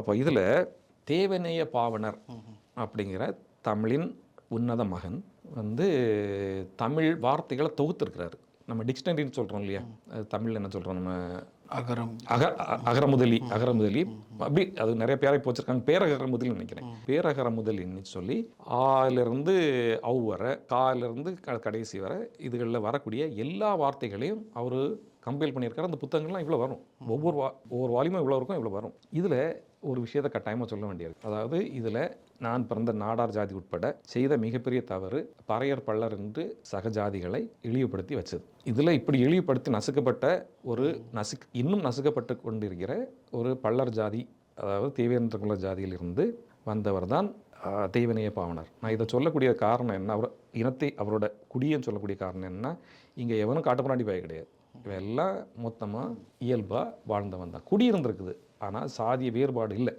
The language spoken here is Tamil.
அப்போ இதில் தேவநேய பாவனர் அப்படிங்கிற தமிழின் உன்னத மகன் வந்து தமிழ் வார்த்தைகளை தொகுத்திருக்கிறாரு. நம்ம டிக்ஷனரின்னு சொல்கிறோம் இல்லையா? அது தமிழில் என்ன சொல்கிறோம் நம்ம? அகரம். அக அகரமுதலி அகரமுதலி. அப்படி அது நிறைய பேரை இப்போ வச்சிருக்காங்க பேரகர முதலி நினைக்கிறேன். பேரகர முதலின்னு சொல்லி ஆலிருந்து அவு வர காலிருந்து கடைசி வர இதுகளில் வரக்கூடிய எல்லா வார்த்தைகளையும் அவர் கம்பைல் பண்ணியிருக்காரு. அந்த புத்தகங்கள்லாம் இவ்வளோ வரும். ஒவ்வொரு வா ஒவ்வொரு வால்யூமும் இவ்வளோ இருக்கும் இவ்வளோ வரும். இதில் ஒரு விஷயத்தை கட்டாயமாக சொல்ல வேண்டியது. அதாவது இதில் நான் பிறந்த நாடார் ஜாதி உட்பட செய்த மிகப்பெரிய தவறு பறையர் பள்ளர் என்று சகஜாதிகளை இழிவுபடுத்தி வச்சது. இதில் இப்படி இழிவுபடுத்தி நசுக்கப்பட்ட ஒரு நசுக் இன்னும் நசுக்கப்பட்டு கொண்டிருக்கிற ஒரு பள்ளர் ஜாதி அதாவது தேவேந்திர குல ஜாதியிலிருந்து வந்தவர் தான் தெய்வநேய பாவனர். நான் இதை சொல்லக்கூடிய காரணம் என்ன? அவர் இனத்தை அவரோட குடியன்னு சொல்லக்கூடிய காரணம் என்ன? இங்கே எவனும் காட்டுப்புறாண்டி பாய் கிடையாது. இவன் எல்லாம் மொத்தமாக இயல்பாக வாழ்ந்தவன் தான் குடியிருந்திருக்குது. ஆனால் சாதிய வேறுபாடு இல்லை.